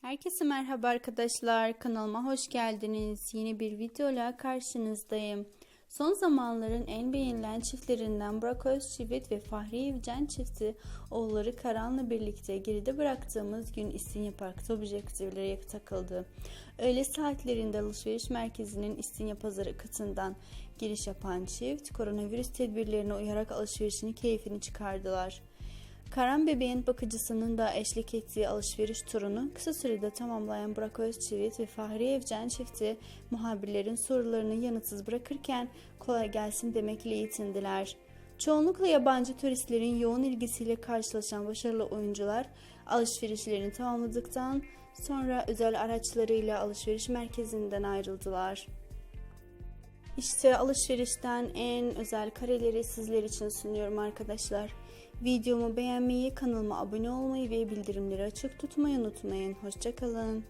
Herkese merhaba arkadaşlar. Kanalıma hoş geldiniz. Yeni bir videoyla karşınızdayım. Son zamanların en beğenilen çiftlerinden Burak Özçivit ve Fahri Evcen çifti oğulları Karan'la birlikte geride bıraktığımız gün İstinye Park'ta objektiflere takıldı. Öğle saatlerinde alışveriş merkezinin İstinye Pazarı katından giriş yapan çift koronavirüs tedbirlerine uyarak alışverişini keyfini çıkardılar. Karan bebeğin bakıcısının da eşlik ettiği alışveriş turunu kısa sürede tamamlayan Burak Özçivit ve Fahri Evcen çifti muhabirlerin sorularını yanıtsız bırakırken kolay gelsin demekle yetindiler. Çoğunlukla yabancı turistlerin yoğun ilgisiyle karşılaşan başarılı oyuncular alışverişlerini tamamladıktan sonra özel araçlarıyla alışveriş merkezinden ayrıldılar. İşte alışverişten en özel kareleri sizler için sunuyorum arkadaşlar. Videomu beğenmeyi, kanalıma abone olmayı ve bildirimleri açık tutmayı unutmayın. Hoşçakalın.